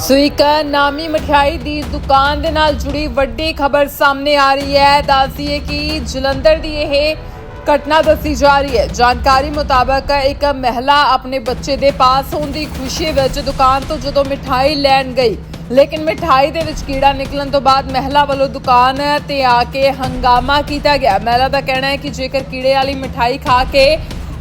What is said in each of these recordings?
ਸੋ ਇੱਕ ਨਾਮੀ ਮਠਿਆਈ ਦੀ ਦੁਕਾਨ ਦੇ ਨਾਲ ਜੁੜੀ ਵੱਡੀ ਖਬਰ ਸਾਹਮਣੇ ਆ ਰਹੀ ਹੈ। ਦੱਸਦੀਏ ਕਿ ਜਲੰਧਰ ਦੀ ਇਹ ਘਟਨਾ ਦੱਸੀ ਜਾ ਰਹੀ ਹੈ। ਜਾਣਕਾਰੀ ਮੁਤਾਬਕ ਇੱਕ ਮਹਿਲਾ ਆਪਣੇ ਬੱਚੇ ਦੇ ਪਾਸ ਹੋਣ ਦੀ ਖੁਸ਼ੀ ਵਿੱਚ ਦੁਕਾਨ ਤੋਂ ਜਦੋਂ ਮਠਿਆਈ ਲੈਣ ਗਈ, ਲੇਕਿਨ ਮਠਿਆਈ ਦੇ ਵਿੱਚ ਕੀੜਾ ਨਿਕਲਣ ਤੋਂ ਬਾਅਦ ਮਹਿਲਾ ਵੱਲੋਂ ਦੁਕਾਨ ਤੇ ਆ ਕੇ ਹੰਗਾਮਾ ਕੀਤਾ ਗਿਆ। ਮਹਿਲਾ ਦਾ ਕਹਿਣਾ ਹੈ ਕਿ ਜੇਕਰ ਕੀੜੇ ਵਾਲੀ ਮਠਿਆਈ ਖਾ ਕੇ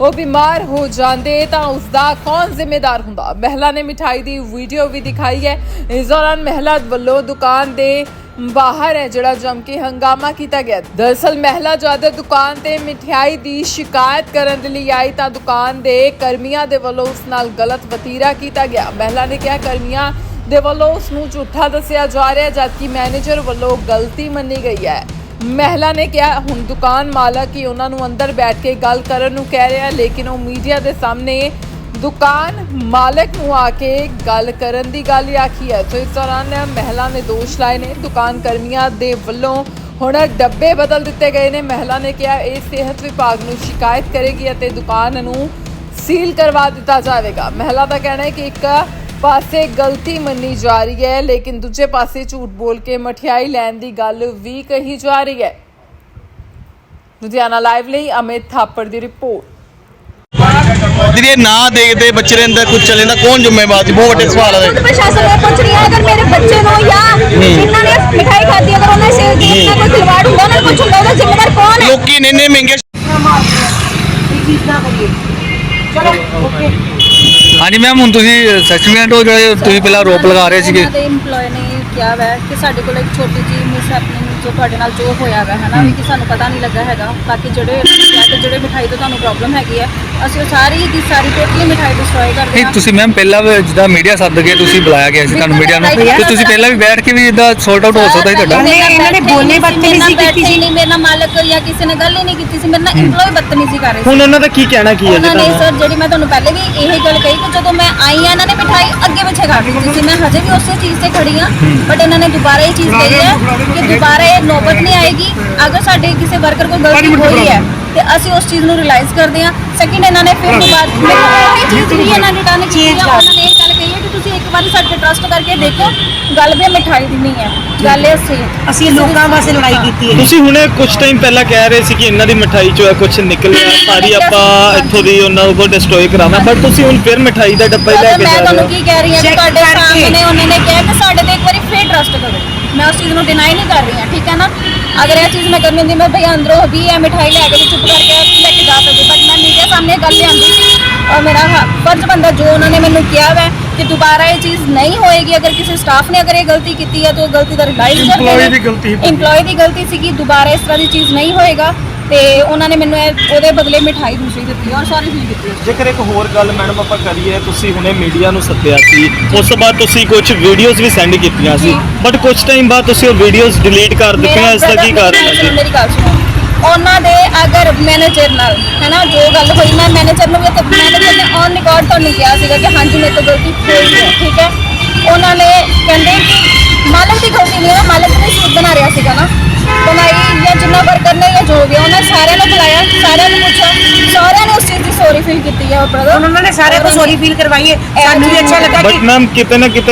ਉਹ ਬਿਮਾਰ ਹੋ ਜਾਂਦੇ ਤਾਂ ਉਸ ਦਾ ਕੌਣ ਜ਼ਿੰਮੇਦਾਰ ਹੁੰਦਾ? ਮਹਿਲਾ ਨੇ ਮਿਠਾਈ ਦੀ ਵੀਡੀਓ ਵੀ ਦਿਖਾਈ ਹੈ। ਇਸ ਦੌਰਾਨ ਮਹਿਲਾ ਵੱਲੋਂ ਦੁਕਾਨ ਦੇ ਬਾਹਰ ਹੈ, ਜਿਹੜਾ ਜਮ ਕੇ ਹੰਗਾਮਾ ਕੀਤਾ ਗਿਆ। ਦਰਸਲ ਮਹਿਲਾ ਜਦ ਦੁਕਾਨ ਤੇ ਮਠਿਆਈ ਦੀ ਸ਼ਿਕਾਇਤ ਕਰਨ ਦੇ ਲਈ ਆਈ ਤਾਂ ਦੁਕਾਨ ਦੇ ਕਰਮੀਆਂ ਦੇ ਵੱਲੋਂ ਉਸ ਨਾਲ ਗਲਤ ਵਤੀਰਾ ਕੀਤਾ ਗਿਆ। ਮਹਿਲਾ ਨੇ ਕਿਹਾ, ਕਰਮੀਆਂ ਦੇ ਵੱਲੋਂ ਉਸ ਨੂੰ ਝੂਠਾ ਦੱਸਿਆ ਜਾ ਰਿਹਾ ਜਦਕਿ ਮੈਨੇਜਰ ਵੱਲੋਂ ਗਲਤੀ ਮੰਨੀ ਗਈ ਹੈ। ਮਹਿਲਾ ਨੇ ਕਿਹਾ, ਹੁਣ ਦੁਕਾਨ ਮਾਲਕ ਹੀ ਉਹਨਾਂ ਨੂੰ ਅੰਦਰ ਬੈਠ ਕੇ ਗੱਲ ਕਰਨ ਨੂੰ ਕਹਿ ਰਿਹਾ ਲੇਕਿਨ ਉਹ ਮੀਡੀਆ ਦੇ ਸਾਹਮਣੇ ਦੁਕਾਨ ਮਾਲਕ ਨੂੰ ਆ ਕੇ ਗੱਲ ਕਰਨ ਦੀ ਗੱਲ ਹੀ ਆਖੀ ਹੈ। ਸੋ ਇਸ ਦੌਰਾਨ ਮਹਿਲਾ ਨੇ ਦੋਸ਼ ਲਾਏ ਨੇ। ਦੁਕਾਨ ਕਰਮੀਆਂ ਦੇ ਵੱਲੋਂ ਹੁਣ ਡੱਬੇ ਬਦਲ ਦਿੱਤੇ ਗਏ ਨੇ। ਮਹਿਲਾ ਨੇ ਕਿਹਾ, ਇਹ ਸਿਹਤ ਵਿਭਾਗ ਨੂੰ ਸ਼ਿਕਾਇਤ ਕਰੇਗੀ ਅਤੇ ਦੁਕਾਨ ਨੂੰ ਸੀਲ ਕਰਵਾ ਦਿੱਤਾ ਜਾਵੇਗਾ। ਮਹਿਲਾ ਦਾ ਕਹਿਣਾ ਹੈ ਕਿ ਇੱਕ ਪਾਸੇ ਗਲਤੀ ਮੰਨੀ ਜਾ ਰਹੀ ਹੈ ਲੇਕਿਨ ਦੂਜੇ ਪਾਸੇ ਝੂਠ ਬੋਲ ਕੇ ਮਠਿਆਈ ਲੈਣ ਦੀ ਗੱਲ ਵੀ ਕਹੀ ਜਾ ਰਹੀ ਹੈ। ਲੁਧਿਆਣਾ ਲਾਈਵ ਲਈ ਅਮਿਤ ਥਾਪੜ ਦੀ ਰਿਪੋਰਟ। ਦੀਦੀ ਨਾ ਦੇਖਦੇ ਬੱਚੇ ਦੇ ਅੰਦਰ ਕੁਝ ਚੱਲੇ ਤਾਂ ਕੌਣ ਜ਼ਿੰਮੇਵਾਰ ਸੀ? ਬਹੁਤ ਵੱਡੇ ਸਵਾਲ ਹੈ। ਪ੍ਰਸ਼ਾਸਨ ਲੋਕੀ ਨੇ ਨੇ ਮਹਿੰਗੇ ਚਲੋ ਓਕੇ। ਹਾਂਜੀ ਮੈਮ ਹੁਣ ਤੁਸੀਂ ਸੈਕਸ਼ਨ ਹੋ, ਜਿਹੜੇ ਤੁਸੀਂ ਪਹਿਲਾਂ ਰੋਪ ਲਗਾ ਰਹੇ ਸੀਗੇ? ਉਹਨਾਂ ਦੇ EMPLOYE ਨੇ ਕਿਹਾ ਵੈ ਕਿ ਸਾਡੇ ਕੋਲ ਇੱਕ ਛੋਟੀ ਜੀ ਮਿਸ ਹੈਪਨਿੰਗ ਜੋ ਤੁਹਾਡੇ ਨਾਲ ਜੋ ਹੋਇਆ ਵਾ ਹੈ ਵੀ ਕਿ ਸਾਨੂੰ ਪਤਾ ਨਹੀਂ ਲੱਗਾ ਹੈਗਾ। ਬਾਕੀ ਜਿਹੜੇ ਤੇ ਜਿਹੜੇ ਮਿਠਾਈ ਤੋਂ ਤੁਹਾਨੂੰ ਪ੍ਰੋਬਲਮ ਹੈਗੀ ਹੈ ਅਸੀਂ ਉਹ ਸਾਰੀ ਦੀ ਸਾਰੀ ਟੋਟਲੀ ਮਿਠਾਈ ਡਿਸਟਰੋਏ ਕਰਦੇ ਨਹੀਂ ਹਾਂ ਤੁਸੀਂ ਮੈਮ ਪਹਿਲਾਂ ਵੀ ਜਿੱਦਾਂ ਮੀਡੀਆ ਸੱਦ ਕੇ ਤੁਸੀਂ ਬੁਲਾਇਆ ਗਿਆ ਸੀ ਤੁਹਾਨੂੰ ਮੀਡੀਆ ਨੂੰ ਤੇ ਤੁਸੀਂ ਪਹਿਲਾਂ ਵੀ ਬੈਠ ਕੇ ਵੀ ਇਦਾਂ ਸੋਲਟ ਆਊਟ ਹੋ ਸਕਦਾ ਸੀ ਤੁਹਾਡਾ। ਨਹੀਂ, ਇਹਨਾਂ ਨੇ ਬੋਲੇ ਬਦਤਮੀਜ਼ੀ ਕੀਤੀ ਸੀ। ਨਹੀਂ ਮੇਰੇ ਨਾਲ ਮਾਲਕ ਜਾਂ ਕਿਸੇ ਨੇ ਗੱਲ ਹੀ ਨਹੀਂ ਕੀਤੀ ਸੀ ਮੇਰੇ ਨਾਲ EMPLOYE ਬਦਤਮੀਜ਼ੀ ਕਰ ਰਹੇ ਸੀ। ਹੁਣ ਉਹਨਾਂ ਦਾ ਕੀ ਕਹਿਣਾ ਕੀ ਹੈ ਜੀ ਉਹਨਾਂ ਨੇ ਤੁਹਾਨੂੰ ਸਰ ਜਿਹੜੀ ਮੈਂ ਤੁਹਾਨੂੰ ਪਹਿਲੇ ਵੀ ਇਹ ਗੱਲ ਕਹੀ ਕਿ ਜਦੋਂ ਮੈਂ ਆਈ ਆ ਇਹਨਾਂ ਨੇ ਮਿਠਾਈ ਪਿੱਛੇ ਕਰ ਦਿੱਤੀ ਸੀ ਮੈਂ ਹਜੇ ਵੀ ਉਸੇ ਚੀਜ਼ ਤੇ ਖੜੀ ਆ ਬਟ ਇਹਨਾਂ ਨੇ ਦੁਬਾਰਾ ਇਹ ਚੀਜ਼ ਕਹੀ ਹੈ ਕਿ ਦੁਬਾਰਾ ਇਹ ਨੌਬਤ ਨਹੀਂ ਆਏਗੀ। ਅਗਰ ਸਾਡੇ ਕਿਸੇ ਵਰਕਰ ਕੋਲ ਗਲਤੀ ਹੋਈ ਹੈ ਤੇ ਅਸੀਂ ਉਸ ਚੀਜ਼ ਨੂੰ ਰਿਅਲਾਈਜ਼ ਕਰਦੇ ਆ ਸੈਕਿੰਡ ਇਹਨਾਂ ਨੇ ਫਿਰ ਦੁਬਾਰਾ ਮੈਨੂੰ ਇਹ ਚੀਜ਼ ਵੀ ਇਹਨਾਂ ਨੇ ਡਨ ਕੀਤੀ ਆ ਉਹਨਾਂ ਨੇ ਵਾਰੀ ਸਾਡੇ ਤੇ ਟਰਸਟ ਕਰਕੇ ਦੇਖੋ ਗੱਲ ਵੀ ਮਿਠਾਈ ਦੀ ਨਹੀਂ ਹੈ ਗੱਲ ਇਹ ਸਿਹਤ ਅਸੀਂ ਲੋਕਾਂ ਵਾਸਤੇ ਲੜਾਈ ਕੀਤੀ ਹੈ। ਤੁਸੀਂ ਹੁਣੇ ਕੁਝ ਟਾਈਮ ਪਹਿਲਾਂ ਕਹਿ ਰਹੇ ਸੀ ਕਿ ਇਹਨਾਂ ਦੀ ਮਠਾਈ ਚੋਂ ਕੁਝ ਨਿਕਲਿਆ ਸਾਰੀ ਆਪਾਂ ਇੱਥੋਂ ਦੀ ਉਹਨਾਂ ਕੋਲ ਡਿਸਟਰੋਏ ਕਰਾਉਣਾ ਪਰ ਤੁਸੀਂ ਹੁਣ ਫਿਰ ਮਠਾਈ ਦਾ ਡੱਬਾ ਹੀ ਲੈ ਕੇ ਮੈਂ ਜਾ ਰਹੇ ਤੁਹਾਨੂੰ ਹੋ। ਕੀ ਕਹਿ ਰਹੀ ਹਾਂ ਤੁਹਾਡੇ। ਸਾਹਮਣੇ ਉਹਨਾਂ ਨੇ ਕਿਹਾ ਕਿ ਸਾਡੇ ਤੇ ਇੱਕ ਵਾਰੀ ਫੇਰ ਟਰਸਟ ਕਰੋ। ਮੈਂ ਉਸ ਚੀਜ਼ ਨੂੰ ਡਿਨਾਈ ਨਹੀਂ ਕਰ ਰਹੀ ਹਾਂ ਠੀਕ ਹੈ ਨਾ? ਅਗਰ ਇਹ ਚੀਜ਼ ਮੈਂ ਕਰਨੀ ਹੁੰਦੀ ਮੈਂ ਭਈ ਅੰਦਰੋਂ ਵੀ ਇਹ ਮਿਠਾਈ ਲੈ ਕੇ ਚੁੱਪ ਕਰਕੇ ਲੈ ਕੇ ਜਾ ਸਕਦੀ ਬਟ ਮੈਂ ਮੀਡੀਆ ਸਾਹਮਣੇ ਗੱਲ ਲਿਆਂਦੀ ਸੀ ਮੇਰਾ ਹ- ਫਰਜ਼ ਬੰਦਾ ਜੋ ਉਹਨਾਂ ਨੇ ਮੈਨੂੰ ਕਿਹਾ ਵੈ ਕਿ ਦੁਬਾਰਾ ਇਹ ਚੀਜ਼ ਨਹੀਂ ਹੋਏਗੀ ਅਗਰ ਕਿਸੇ ਸਟਾਫ ਨੇ ਅਗਰ ਇਹ ਗਲਤੀ ਕੀਤੀ ਹੈ ਤਾਂ ਉਹ ਗਲਤੀ ਦਾ ਰਿਲਾਈਜ਼ ਕਰਦੇ Employee ਦੀ ਗਲਤੀ ਹੈ। EMPLOYE ਦੀ ਗਲਤੀ ਸੀਗੀ ਦੁਬਾਰਾ ਇਸ ਤਰ੍ਹਾਂ ਦੀ ਚੀਜ਼ ਨਹੀਂ ਹੋਏਗਾ ਤੇ ਉਹਨਾਂ ਨੇ ਮੈਨੂੰ ਇਹ- ਉਹਦੇ ਬਦਲੇ ਮਿਠਾਈ ਦੂਸਰੀ ਦਿੱਤੀ ਔਰ ਸੌਰੀ ਫੀਲ ਕੀਤੀ ਜੇਕਰ ਇੱਕ ਹੋਰ ਗੱਲ ਮੈਡਮ ਆਪਾਂ ਕਰੀਏ ਤੁਸੀਂ ਹੁਣੇ ਮੀਡੀਆ ਨੂੰ ਸੱਦਿਆ ਸੀ ਉਸ ਤੋਂ ਬਾਅਦ ਤੁਸੀਂ ਕੁਝ ਵੀਡੀਓਜ਼ ਵੀ ਸੈਂਡ ਕੀਤੀਆਂ ਸੀ ਜੀ। ਬਟ ਕੁਝ ਟਾਈਮ ਬਾਅਦ ਤੁਸੀਂ ਉਹ ਵੀਡੀਓਜ਼ ਡਿਲੀਟ ਕਰ ਦਿੱਤੀਆਂ ਇਸ ਦਾ ਕੀ ਕਾਰਨ ਹੈ ਜੀ ਮੇਰੀ ਗੱਲ ਸੁਣੋ ਉਹਨਾਂ ਦੇ ਅਗਰ ਮੈਨੇਜਰ ਨਾਲ ਹੈਨਾ ਜੋ ਗੱਲ ਹੋਈ ਮੈਂ ਮੈਨੇਜਰ ਨੂੰ ਵੀ ਤੇ ਮੈਨੇਜਰ ਨੇ ਔਨ ਰਿਕਾਰਡ ਤੁਹਾਨੂੰ ਕਿਹਾ ਸੀਗਾ ਕਿ ਹਾਂਜੀ ਮੇਰੇ ਤੋਂ ਗਲਤੀ ਹੋਈ ਹੈ ਠੀਕ ਹੈ? ਉਹਨਾਂ ਨੇ ਕਹਿੰਦੇ ਕਿ ਮਾਲਕ ਦੀ ਗਲਤੀ ਨਹੀਂ ਹੈ ਮਾਲਕ ਨੇ ਸੂਟ ਬਣਾ ਰਿਹਾ ਸੀਗਾ ਨਾ। ਬਣਾਈ ਜਾਂ ਜਿੰਨਾ ਵਰਕਰ ਨੇ ਜਾਂ ਜੋ ਵੀ ਉਹਨਾਂ ਸਾਰਿਆਂ ਨੂੰ ਬੁਲਾਇਆ ਸਾਰਿਆਂ ਨੂੰ ਪੁੱਛਿਆ ਸਾਰਿਆਂ ਨੇ ਉਸ ਚੀਜ਼ ਦੀ ਸੌਰੀ ਫੀਲ ਕੀਤੀ ਹੈ ਬ੍ਰਦਰ ਉਹਨਾਂ ਨੇ ਸਾਰਿਆਂ ਤੋਂ ਸੌਰੀ ਫੀਲ ਕਰਵਾਈ ਹੈ। ਸਾਨੂੰ ਵੀ ਅੱਛਾ ਲੱਗਾ ਬਟ ਕਿ ਮੈਮ ਕਿਤੇ ਨਾ ਕਿਤੇ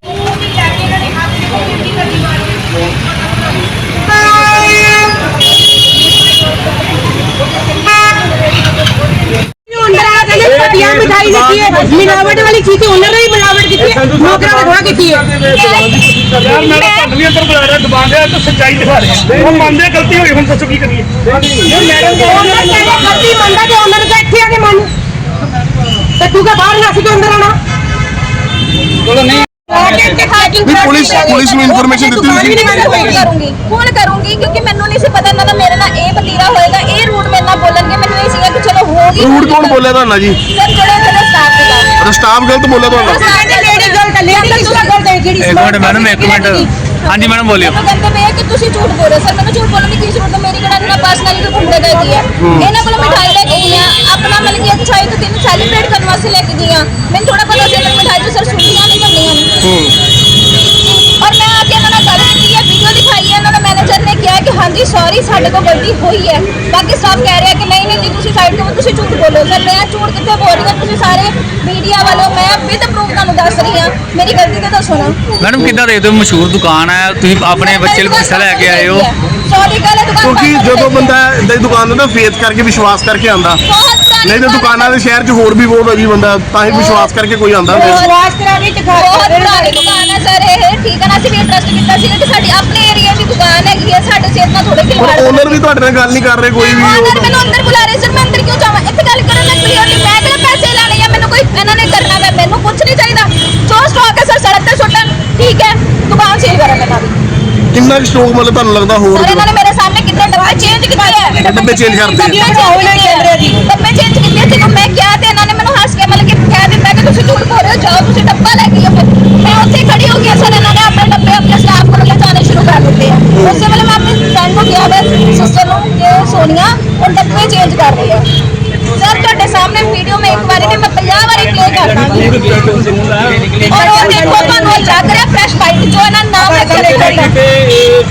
ਮਿਠਾਈ ਦਿੱਤੀ ਹੈ ਮਿਲਾਵਟ ਵਾਲੀ ਚੀਜ਼ ਉਹਨਾਂ ਨੇ ਹੀ ਮਿਲਾਵਟ ਕੀਤੀ ਹੈ ਨੌਕਰਾਂ ਨੇ ਥੋੜਾ ਕੀਤੀ ਹੈ। ਯਾਰ ਮੈਂ ਤੁਹਾਨੂੰ ਵੀ ਅੰਦਰ ਬੁਲਾ ਰਿਹਾ ਦੁਕਾਨ ਦੇ ਤਾਂ ਸੱਚਾਈ ਦਿਖਾ ਰਿਹਾ। ਉਹ ਮੰਨਦੇ ਗਲਤੀ ਹੋਈ ਹੁਣ ਦੱਸੋ ਕੀ ਕਰੀਏ। ਮੈਡਮ ਗਲਤੀ ਮੰਨਦਾ ਤੇ ਉਹਨਾਂ ਨੂੰ ਕਹ ਇੱਥੇ ਆ ਕੇ ਮੰਨ। ਤੇ ਤੂੰ ਕਹ ਬਾਹਰ ਨਾ ਸੀ ਤੂੰ ਅੰਦਰ ਆਣਾ ਚਲੋ ਨਹੀਂ। ਨਹੀਂ ਪੁਲਿਸ ਪੁਲਿਸ ਨੂੰ ਇਨਫੋਰਮੇਸ਼ਨ ਦਿੱਤੀ ਸੀ ਫੋਨ ਕਰੂੰਗੀ? ਕਿਉਂਕਿ ਮੈਨੂੰ ਨਹੀਂ ਸੀ ਪਤਾ ਇਹਨਾਂ ਦਾ ਮੇਰੇ ਨਾਲ ਇਹ ਬਤੀਰਾ ਹੋਏਗਾ ਇਹ ਰੂਟ ਮੇਰੇ ਨਾਲ ਬੋਲਣਗੇ। ਮੈਨੂੰ ਇਹ ਸੀਗਾ ਕਿ ਚਲੋ ਹੋਗੀ ਰੂਟ ਕੌਣ ਬੋਲਿਆ ਤੁਹਾਨੂੰ ਜੀ? ਸਰ ਜਿਹੜੇ ਸਟਾਫ ਦੇ ਸਟਾਫ ਗਲਤ ਬੋਲਿਆ ਤੁਹਾਨੂੰ ਲੇਡੀ ਗਲਤ ਹੈ ਲੇਡੀ ਗਲਤ ਹੈ ਜਿਹੜੀ ਇੱਕ ਮਿੰਟ ਮੈਡਮ ਇੱਕ ਮਿੰਟ। ਹਾਂਜੀ ਮੈਡਮ ਬੋਲਿਓ। ਕਹਿੰਦੇ ਪਏ ਕਿ ਤੁਸੀਂ ਝੂਠ ਬੋਲ ਰਹੇ ਸਰ ਮੈਨੂੰ ਝੂਠ ਬੋਲਣ ਦੀ ਕੀ ਜ਼ਰੂਰਤ ਹੈ? ਮੇਰੀ ਕਿਹੜਾ ਨਾ ਪਰਸਨਲੀ ਕੋਈ ਘੁੰਮਦਾ ਗਈ ਹੈ? ਇਹਨਾਂ ਕੋਲ ਮਿਠਾਈ ਲੈ ਕੇ ਗਈ ਆ ਆਪਣਾ ਮਿਲ ਗਿਆ ਅੱਛਾ ਇੱਕ ਦਿਨ ਸੈਲੀਬ੍ਰੇਟ ਕਰਨ ਵਾਸਤੇ ਲੈ ਕੇ ਗਈ ਆ ਮੈਨੂੰ ਥੋੜਾ ਪਤਾ ਸੀ ਕਿ ਮਿਠਾਈ ਤੋਂ ਸਰ ਸੁਣੀਆਂ ਨਹੀਂ ਜਾਂ ਜੀ ਸੌਰੀ ਸਾਡੇ ਕੋਲ ਗਲਤੀ ਹੋਈ ਹੈ। ਬਾਕੀ ਸਭ ਕਹਿ ਰਿਹਾ ਕਿ ਨਹੀਂ ਨਹੀਂ ਤੁਸੀਂ ਸਾਈਡ ਤੋਂ ਤੁਸੀਂ ਝੂਠ ਬੋਲੋ। ਸਰ ਮੈਂ ਝੂਠ ਕਿੱਥੇ ਬੋਲ ਰਹੀ ਹਾਂ? ਤੁਸੀਂ ਸਾਰੇ ਮੀਡੀਆ ਵਾਲੋ ਮੈਂ ਵਿਦ ਪ੍ਰੂਫ ਤੁਹਾਨੂੰ ਦੱਸ ਰਹੀ ਹਾਂ। ਮੇਰੀ ਗਲਤੀ ਤੇ ਦੱਸੋ ਨਾ ਮੈਡਮ ਕਿੱਦਾਂ ਦੇਖਦੇ ਮਸ਼ਹੂਰ ਦੁਕਾਨ ਹੈ। ਤੁਸੀਂ ਆਪਣੇ ਬੱਚੇ ਲਈ ਹਿੱਸਾ ਲੈ ਕੇ ਆਏ ਹੋ। ਸੌਰੀ ਗੱਲ ਹੈ ਦੁਕਾਨ ਕਿਉਂਕਿ ਬੰਦ ਜਦੋਂ ਬੰਦਾ ਇਦਾਂ ਦੀ ਦੁਕਾਨ ਨੂੰ ਨਾ ਫੇਸ ਕਰਕੇ ਵਿਸ਼ਵਾਸ ਕਰਕੇ ਆਂਦਾ ਬਹੁਤ ਪੁਰਾਣੀ ਨਹੀਂ ਤਾਂ ਦੁਕਾਨ ਦੇ ਸ਼ਹਿਰ 'ਚ ਹੋਰ ਵੀ ਬਹੁਤ ਅਜੀਬ ਬੰਦਾ ਤਾਂ ਹੀ ਵਿਸ਼ਵਾਸ ਕਰਕੇ ਕੋਈ ਆਂਦਾ ਹੁੰਦਾ ਵਿਸ਼ਵਾਸ ਕਰਾ ਕੇ ਚਖਾ ਬਹੁਤ ਪੁਰਾਣੀ ਦੁਕਾਨ ਹੈ ਸਰ ਇਹ ਠੀਕ ਹੈ ਨਾ? ਅਸੀਂ ਵੀ ਟਰਸਟ ਕੀਤਾ ਸੀ ਕਿ ਸਾਡੀ ਆਪਣੇ ਏਰੀਆ ਦੀ ਦੁਕਾਨ ਹੈਗੀ ਹੈ ਸਾਡੇ ਸਿਹਤ ਨਾਲ ਥੋੜੇ ਖਿਲਵਾੜ ਪਰ ਓਨਰ ਵੀ ਤੁਹਾਡੇ ਨਾਲ ਗੱਲ ਨਹੀਂ ਕਰ ਰਹੇ ਕੋਈ ਵੀ। ਆਨਰ ਮੈਨੂੰ ਅੰਦਰ ਬੁਲਾ ਰਹੇ ਸਰ ਮੈਂ ਅੰਦਰ ਕਿਉਂ ਜਾਵਾਂ? ਇੱਥੇ ਗੱਲ ਕਰਨ ਨਾਲ ਕਲੀਅਰਲੀ ਮੈਂ ਕਿਹੜੇ ਪੈਸੇ ਲੈਣੇ ਜਾਂ ਮੈਨੂੰ ਕੋਈ ਇਹਨਾਂ ਨੇ ਕਰਨਾ ਮੈਂ ਮੈਨੂੰ ਕੁਝ ਨਹੀਂ ਚਾਹੀਦਾ। ਜੋ ਸਟਾਕ ਹੈ ਸਰ ਸੜਕ ਤੇ ਸੁੱਟਣ। ਠੀਕ ਹੈ ਦੁਕਾਨ ਸੀਲ ਕਰਨ ਇਹਨਾਂ ਦੀ ਕਿੰਨਾ ਕੁ ਸਟੋਕ ਮਤਲਬ ਤੁਹਾਨੂੰ ਲੱਗਦਾ ਹੋਰ ਸਰ ਇਹਨਾਂ ਨੇ ਮੇਰੇ ਸਾਹਮਣੇ ਕਿੰਨੇ ਡੱਬੇ ਚੇਂਜ ਕੀਤੇ ਹੈ ਡੱਬੇ change ਕਰਤੇ। ਡੱਬੇ ਚੇਂਜ ਕੀਤੇ ਸੀ ਮੈਂ ਕਿਹਾ ਤੇ ਇਹਨਾਂ ਨੇ ਮੈਨੂੰ ਹੱਸ ਕੇ ਮਤਲਬ ਕਿ ਕਹਿ ਦਿੱਤਾ ਕਿ ਤੁਸੀਂ ਝੂਠ ਬੋਲ ਰਹੇ ਹੋ ਜਾਓ ਤੁਸੀਂ ਡੱਬਾ ਲੈ ਕੇ ਆਓ। ਮੈਂ ਉੱਥੇ ਖੜੀ ਹੋ ਗਿਆ ਸਰ ਇਹਨਾਂ ਨੇ ਆਪਣੇ ਡੱਬੇ ਆਪਣੇ ਸਟਾਫ ਕੋਲ ਲੈ ਜਾਣੇ ਸ਼ੁਰੂ ਕਰ ਦਿੱਤੇ ਆ। ਉਸੇ ਵੇਲੇ ਮੈਂ ਆਪਣੀ ਫਰੈਂਡ ਨੂੰ ਕਿਹਾ ਮੈਂ ਸਿਸਟਰ ਨੂੰ ਕਿ ਸੋਨੀਆ ਉਹ ਡੱਬੇ ਚੇਂਜ ਕਰ ਰਹੀ ਹੈ ਸਰ ਤੁਹਾਡੇ ਸਾਹਮਣੇ ਵੀਡੀਓ ਮੈਂ ਇੱਕ ਵਾਰੀ ਨਹੀਂ ਮੈਂ 50 ਵਾਰੀ ਪਲੇ ਕਰ ਦਾਂਗੀ। ਔਰ ਉਹ ਦੇਖੋ ਤੁਹਾਨੂੰ ਇਹ ਲੱਗ ਰਿਹਾ ਫਰੈਸ਼ ਬਾਈਟ ਜੋ ਇਹਨਾਂ ਨਾਮ ਰੱਖਿਆ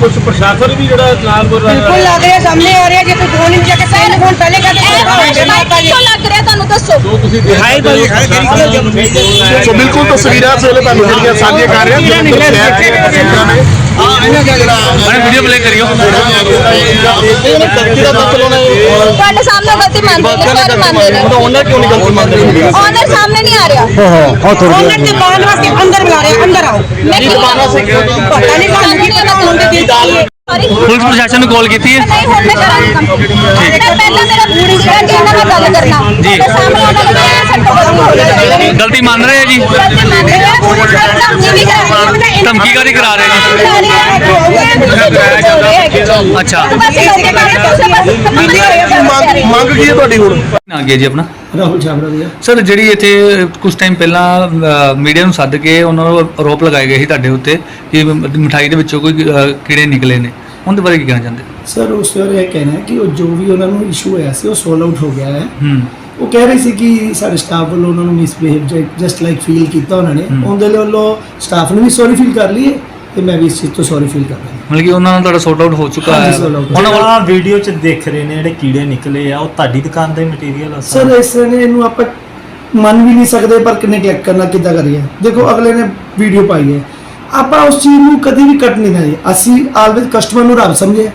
ਕੁਝ ਪ੍ਰਸ਼ਾਸਨ ਵੀ ਜਿਹੜਾ ਨਾਲ ਬੋਲ ਬਿਲਕੁਲ ਲੱਗ ਰਿਹਾ ਸਾਹਮਣੇ ਆ ਰਿਹਾ ਜੇ ਕੋਈ ਫੋਨ ਨਹੀਂ ਚੱਕ ਪਹਿਲੇ ਫੋਨ ਪਹਿਲੇ ਬਾਈਟ ਕਿਉਂ ਲੱਗ ਰਿਹਾ ਤੁਹਾਨੂੰ ਦੱਸੋ? ਦਿਖਾਈ ਦਾ ਸੋ ਬਿਲਕੁਲ ਤਸਵੀਰਾਂ ਇਸ ਵੇਲੇ ਤੁਹਾਨੂੰ ਜਿਹੜੀਆਂ ਸਾਂਝੀਆਂ ਕਰ ਰਹੇ ਹਾਂ ਮੈਡਮ ਵੀਡੀਓ ਪਲੇ ਕਰਿਓ। ਤੁਹਾਡੇ ਸਾਹਮਣੇ ਗਲਤੀ ਮੰਨਦੇ ਨੇ ਸੌਰੀ ਮੰਨਦੇ ਨੇ। ਓਨਰ ਕਿਉਂ ਨਹੀਂ ਗਲਤੀ ਮੰਨਦੇ? ਓਨਰ ਸਾਹਮਣੇ ਨਹੀਂ ਆ ਰਿਹਾ। ਉਹਨਾਂ ਦੇ ਬਾਹਰ ਵਾਸਤੇ ਅੰਦਰ ਬੁਲਾ ਰਹੇ ਅੰਦਰ ਆਓ। ਮੈਂ ਕਿਉਂ ਪਤਾ ਨਹੀਂ ਤੁਹਾਨੂੰ ਕੀ ਪਤਾ ਹੁੰਦੇ ਦੀ ਸੌਰੀ ਪੁਲਿਸ ਪ੍ਰਸ਼ਾਸਨ ਨੂੰ ਕਾਲ ਕੀਤੀ ਹੈ? ਨਹੀਂ ਹੁਣ ਮੈਂ ਕਰਾਂਗੀ। ਕੰਪਲੀਟ ਪਹਿਲਾਂ ਮੇਰਾ ਪੂਰੀ ਸੀਗਾ ਕਿ ਇਹਨਾਂ ਨਾਲ ਗੱਲ ਕਰਨਾ। ਜੀ। ਤੁਹਾਡੇ ਸਾਹਮਣੇ ਉਹਨਾਂ ਨੇ ਕਿਹਾ ਸਾਡੇ ਕੋਲ ਗਲਤੀ ਮੰਨ ਰਹੇ ਆ ਜੀ? ਧਮਕੀ ਕਾਦੀ ਕਰਾ ਰਹੇ ਜੀ? ਅੱਛਾ। ਮੰਗ ਮੰਗ ਕੀ ਹੈ ਤੁਹਾਡੀ ਹੁਣ? ਆ ਗਿਆ ਜੀ ਆਪਣਾ। ਰਾਹੁਲ ਛਾਬੜਾ ਭਈਆ ਸਰ ਜਿਹੜੀ ਇੱਥੇ ਕੁਝ ਟਾਈਮ ਪਹਿਲਾਂ ਮੀਡੀਆ ਨੂੰ ਸੱਦ ਕੇ ਉਹਨਾਂ ਨੂੰ ਆਰੋਪ ਲਗਾਏ ਗਏ ਸੀ ਤੁਹਾਡੇ ਉੱਤੇ ਕਿ ਮਠਾਈ ਦੇ ਵਿੱਚੋਂ ਕੋਈ ਕੀੜੇ ਨਿਕਲੇ ਨੇ। ਉਹਦੇ ਬਾਰੇ ਕੀ ਕਹਿਣਾ ਚਾਹੁੰਦੇ? ਸਰ ਉਸ ਵਾਰ ਇਹ ਕਹਿਣਾ ਹੈ ਕਿ ਉਹ ਜੋ ਵੀ ਉਹਨਾਂ ਨੂੰ ਇਸ਼ੂ ਹੋਇਆ ਸੀ ਉਹ ਸੋਲਵ ਆਊਟ ਹੋ ਗਿਆ ਹੈ। ਹੂੰ। ਉਹ ਕਹਿ ਰਹੇ ਸੀ ਕਿ ਸਾਡੇ ਸਟਾਫ ਵੱਲੋਂ ਉਹਨਾਂ ਨੂੰ ਮਿਸਬਿਹੇਵ ਜਸਟ ਲਾਈਕ ਫੀਲ ਕੀਤਾ ਉਹਨਾਂ ਨੇ। ਉਹਦੇ ਲਈ ਵੱਲੋਂ ਸਟਾਫ ਨੇ ਵੀ ਸੌਰੀ ਫੀਲ ਕਰ ਲਈ ਹੈ ਤੇ ਮੈਂ ਵੀ ਇਸ ਚੀਜ਼ ਤੋਂ ਸੌਰੀ ਫੀਲ ਕਰਦਾ ਹਾਂ ਮਤਲਬ ਕਿ ਉਹਨਾਂ ਨਾਲ ਤੁਹਾਡਾ ਸੌਟ ਆਊਟ ਹੋ ਚੁੱਕਾ ਹੈ। ਹਾਂਜੀ, sort out ਹੋ ਉਹਨਾਂ ਵੱਲ ਜਿਹੜਾ ਵੀਡੀਓ 'ਚ ਦੇਖ ਰਹੇ ਨੇ ਜਿਹੜੇ ਕੀੜੇ ਨਿਕਲੇ ਆ ਉਹ ਤੁਹਾਡੀ ਦੁਕਾਨ ਦਾ ਮਟੀਰੀਅਲ ਆ ਸਰ? ਇਸ ਨੇ ਇਹਨੂੰ ਆਪਾਂ ਮੰਨ ਵੀ ਨਹੀਂ ਸਕਦੇ ਪਰ ਨੈਗਲੈਕਟ ਕਰਨਾ ਕਿੱਦਾਂ ਕਰੀਏ। ਦੇਖੋ ਅਗਲੇ ਨੇ ਵੀਡੀਓ ਪਾਈ ਹੈ। ਆਪਾਂ ਉਸ ਚੀਜ਼ ਨੂੰ ਕਦੇ ਵੀ ਕੱਟ ਨਹੀਂ ਦੇਣਾ ਅਸੀਂ ਆਲਵੇਜ਼ ਕਸਟਮਰ ਨੂੰ ਰੱਬ ਸਮਝੇ।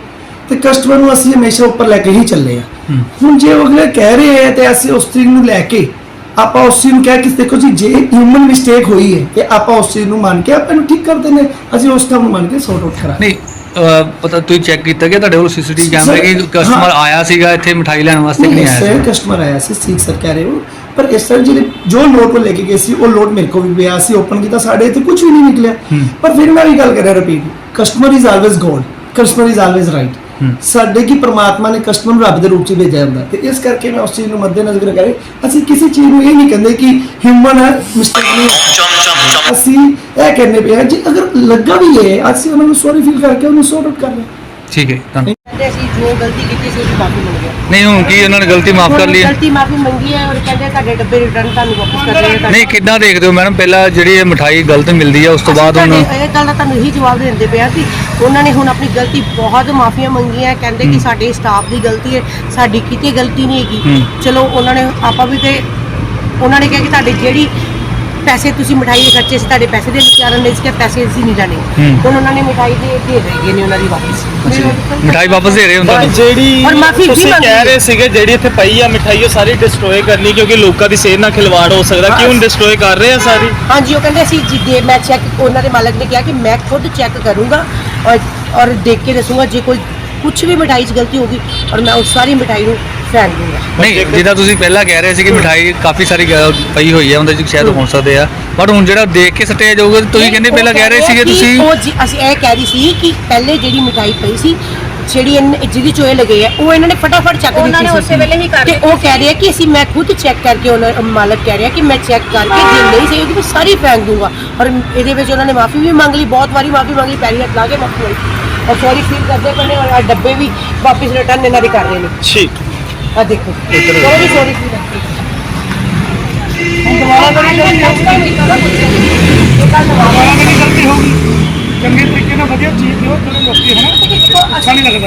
ਤੇ ਕਸਟਮਰ ਨੂੰ ਅਸੀਂ ਹਮੇਸ਼ਾ ਉੱਪਰ ਲੈ ਕੇ ਹੀ ਚੱਲੇ ਆ। ਹੁਣ ਜੇ ਉਹ ਅਗਲੇ ਕਹਿ ਰਹੇ ਹੈ ਤੇ ਅਸੀਂ ਉਸ ਚੀਜ਼ ਨੂੰ ਲੈ ਕੇ ਆਪਾਂ ਉਸ ਚੀਜ਼ ਨੂੰ ਕਹਿ ਕੇ ਦੇਖੋ ਜੀ ਜੇ ਹਿਊਮਨ ਮਿਸਟੇਕ ਹੋਈ ਹੈ ਤੇ ਆਪਾਂ ਉਸ ਚੀਜ਼ ਨੂੰ ਮੰਨ ਕੇ ਆਪਾਂ ਨੂੰ ਠੀਕ ਕਰ ਦਿੰਦੇ ਹਾਂ। ਅਸੀਂ ਉਸ ਕੰਮ ਨੂੰ ਮੰਨ ਕੇ ਸੌਟ ਆਊਟ ਕਰਾਂਗੇ ਨਹੀਂ ਪਤਾ ਤੁਸੀਂ ਚੈੱਕ ਕੀਤਾ ਕਿ ਤੁਹਾਡੇ ਕੋਲ ਸੀਸੀਟੀਵੀ ਕੈਮਰੇ ਕਿ ਕਸਟਮਰ। ਆਇਆ ਸੀਗਾ ਇੱਥੇ ਮਠਾਈ ਲੈਣ ਵਾਸਤੇ ਕਿ ਨਹੀਂ ਆਇਆ ਸਰ ਕਸਟਮਰ ਆਇਆ ਸੀ ਠੀਕ ਸਰ ਕਹਿ ਰਹੇ ਹੋ ਪਰ ਇਸ ਤਰ੍ਹਾਂ ਜਿਹੜੇ ਜੋ ਲੋਡ ਉਹ ਲੈ ਕੇ ਗਏ ਸੀ ਉਹ ਲੋਡ ਮੇਰੇ ਕੋਲ ਵੀ ਪਿਆ ਸੀ ਓਪਨ ਕੀਤਾ ਸਾਡੇ ਇੱਥੇ ਕੁਝ ਵੀ ਨਹੀਂ ਨਿਕਲਿਆ। ਪਰ ਫਿਰ ਮੈਂ ਵੀ ਗੱਲ ਕਰ ਰਿਹਾ repeat customer is always god customer is always right. ਸਾਡੇ ਕੀ ਪ੍ਰਮਾਤਮਾ ਨੇ ਕਸਟਮਰ ਨੂੰ ਰੱਬ ਦੇ ਰੂਪ 'ਚ ਭੇਜਿਆ ਹੁੰਦਾ ਤੇ ਇਸ ਕਰਕੇ ਮੈਂ ਉਸ ਚੀਜ਼ ਨੂੰ ਮੱਦੇਨਜ਼ਰ ਕਰੇ। ਅਸੀਂ ਕਿਸੇ ਚੀਜ਼ ਨੂੰ ਇਹ ਨਹੀਂ ਕਹਿੰਦੇ ਕਿ ਹਿਊਮਨ ਹੈ ਮਿਸਟੇਕ ਨਹੀਂ ਹੈ। ਅਸੀਂ ਇਹ ਕਹਿੰਦੇ ਪਏ ਹਾਂ ਜੀ ਅਗਰ ਲੱਗਾ ਵੀ ਹੈ ਅਸੀਂ ਉਹਨਾਂ ਨੂੰ ਸੌਰੀ ਫੀਲ ਕਰਕੇ ਉਹਨੂੰ ਸੌਟ ਆਊਟ ਕਰ ਲਿਆ ਠੀਕ ਹੈ ਕਹਿੰਦੇ ਅਸੀਂ ਜੋ ਗਲਤੀ ਕੀਤੀ ਸੀ ਉਹਦੀ ਮਾਫੀ ਮੰਗ ਲਿਆ ਨਹੀਂ ਹੁਣ ਕੀ ਉਹਨਾਂ ਨੇ ਗਲਤੀ ਮਾਫ ਕਰ ਲਈ ਹੈ? ਗਲਤੀ ਮਾਫੀ ਮੰਗੀ ਹੈ ਔਰ ਕਹਿੰਦੇ ਤੁਹਾਡੇ ਡੱਬੇ ਰਿਟਰਨ ਤੁਹਾਨੂੰ ਵਾਪਸ ਕਰ ਰਹੇ ਹਾਂ ਨਹੀਂ ਕਿੱਦਾਂ ਦੇਖਦੇ ਹੋ ਮੈਡਮ? ਪਹਿਲਾਂ ਜਿਹੜੀ ਇਹ ਮਠਾਈ ਗਲਤ ਮਿਲਦੀ ਹੈ ਉਸ ਤੋਂ ਬਾਅਦ ਹੁਣ ਤੁਹਾਡੇ ਇਹ ਗੱਲ ਦਾ ਤੁਹਾਨੂੰ ਇਹੀ ਜਵਾਬ ਦਿੰਦੇ ਪਿਆ ਕਿ ਉਹਨਾਂ ਨੇ ਹੁਣ ਆਪਣੀ ਗਲਤੀ ਬਹੁਤ ਮਾਫੀਆਂ ਮੰਗੀਆਂ ਕਹਿੰਦੇ ਕਿ ਸਾਡੇ ਸਟਾਫ ਦੀ ਗਲਤੀ ਹੈ ਸਾਡੀ ਕਿਤੇ ਗਲਤੀ ਨਹੀਂ ਹੈਗੀ। ਹੂੰ। ਚਲੋ ਉਹਨਾਂ ਨੇ ਆਪਾਂ ਵੀ ਤੇ ਉਹਨਾਂ ਨੇ ਕਿਹਾ ਕਿ ਤੁਹਾਡੇ ਜਿਹੜੀ ਪੈਸੇ ਤੁਸੀਂ ਮਿਠਾਈ ਦੇ ਖਰਚੇ ਸੀ ਤੁਹਾਡੇ ਪੈਸੇ ਦੇ ਵਿਚਾਰਨ ਦੇ ਇਸ ਪੈਸੇ ਅਸੀਂ ਨਹੀਂ ਲੈਣੇ। ਹੁਣ ਉਹਨਾਂ ਨੇ ਮਿਠਾਈ ਦੇ ਦੇ ਰਹੀ ਨੇ ਉਹਨਾਂ ਦੀ ਵਾਪਸ। ਮਠਾਈ ਵਾਪਸ ਦੇ ਰਹੇ ਹੁੰਦਾ ਜਿਹੜੀ ਔਰ ਮਾਫ਼ੀ ਵੀ ਤੁਸੀਂ ਕਹਿ। ਰਹੇ ਸੀਗੇ ਜਿਹੜੀ ਇੱਥੇ ਪਈ ਆ ਮਿਠਾਈ ਉਹ ਸਾਰੀ ਡਿਸਟਰੋਏ ਕਰਨੀ ਕਿਉਂਕਿ ਲੋਕਾਂ ਦੀ ਸਿਹਤ ਨਾਲ ਖਿਲਵਾੜ ਹੋ ਸਕਦਾ। ਕਿਉਂ ਡਿਸਟਰੋਏ ਕਰ ਰਹੇ ਆ ਸਾਰੀ? ਹਾਂਜੀ ਉਹ ਕਹਿੰਦੇ ਅਸੀਂ ਜਿੱਦੇ ਮੈਂ ਚੈੱਕ ਉਹਨਾਂ ਦੇ ਮਾਲਕ ਨੇ ਕਿਹਾ ਕਿ ਮੈਂ ਖੁਦ ਚੈੱਕ ਕਰੂੰਗਾ ਔਰ ਔਰ ਦੇਖ ਕੇ ਦੱਸੂੰਗਾ ਜੇ ਕੋਈ ਕੁਝ ਵੀ ਮਿਠਾਈ 'ਚ ਗਲਤੀ ਹੋਗੀ ਔਰ ਮੈਂ ਉਸ ਸਾਰੀ ਮਿਠਾਈ ਨੂੰ ਦੂੰਗਾ ਨਹੀਂ ਜਿੱਦਾਂ ਤੁਸੀਂ ਪਹਿਲਾਂ ਕਹਿ ਰਹੇ ਸੀ ਕਿ ਮਠਾਈ ਕਾਫੀ ਸਾਰੀ ਗ- ਪਈ ਹੋਈ ਹੈ ਉਹਦੇ ਚ ਸ਼ਾਇਦ ਹੋ। ਸਕਦੇ ਆ। ਬਟ ਹੁਣ ਜਿਹੜਾ ਦੇਖ ਕੇ ਸਟਿਆ ਜਾਊਗਾ ਤੁਸੀਂ ਕਹਿੰਦੇ ਪਹਿਲਾਂ ਕਹਿ ਰਹੇ ਸੀਗੇ ਤੁਸੀਂ। ਉਹ ਜੀ- ਅਸੀਂ ਇਹ ਕਹਿ ਰਹੀ ਸੀ ਕਿ ਪਹਿਲੇ ਜਿਹੜੀ ਮਿਠਾਈ ਪਈ ਸੀ ਜਿਹੜੀ ਇਹਨ- ਜਿਹਦੀ ਚੋਏ ਲਗੇ ਆ ਉਹ ਇਹਨਾਂ ਨੇ ਫਟਾਫਟ ਚੱਕ ਦਿੱਤੀ ਉਹਨਾਂ ਨੇ ਸੀ। ਉਸੇ ਵੇਲੇ ਹੀ ਕਰ ਤੇ ਉਹ ਕਹਿ ਰਹੇ ਕਿ ਅਸੀਂ ਮੈਂ ਖੁਦ ਚੈੱਕ ਕਰਕੇ ਉਹਨਾਂ ਮਾਲਕ ਕਹਿ ਰਿਹਾ ਕਿ ਮੈਂ ਚੈੱਕ ਕਰਕੇ ਜੇ ਨਹੀਂ ਸਹੀ ਹੋਗੀ ਮੈਂ ਸਾਰੀ ਫੈਂਕ ਦੂੰਗਾ। ਔਰ ਇਹਦੇ ਵਿੱਚ ਉਹਨਾਂ ਨੇ ਮਾਫੀ ਵੀ ਮੰਗ ਲਈ ਬਹੁਤ ਵਾਰੀ ਮਾਫੀ ਮੰਗ ਲਈ ਪੈਰੀ ਹੱਥ ਲਾ ਕੇ ਮਾਫੀ ਮੰਗੀ। ਔਰ ਸੌਰੀ ਫੀਲ ਕਰਦੇ ਪਏ ਨੇ ਔਰ ਆਹ ਡੱਬੇ ਵੀ ਵਾਪਸ ਰਿਟਰਨ ਇਹਨਾਂ ਦੇ ਕਰ ਰਹੇ ਨੇ। ਠੀਕ। ਆ ਦੇਖੋ। ਸੌਰੀ ਸੌਰੀ ਫੀਲ ਦੁਬਾਰਾ ਕਰੀ ਗਲਤੀ ਹੋਊਗੀ ਚੰਗੇ ਤਰੀਕੇ ਨਾਲ ਵਧੀਆ ਚੀਜ਼ ਦਿਓ ਜਿਹੜੇ ਲੋਕੀ ਹਨਾ ਅੱਛਾ ਨਹੀਂ ਲੱਗਦਾ।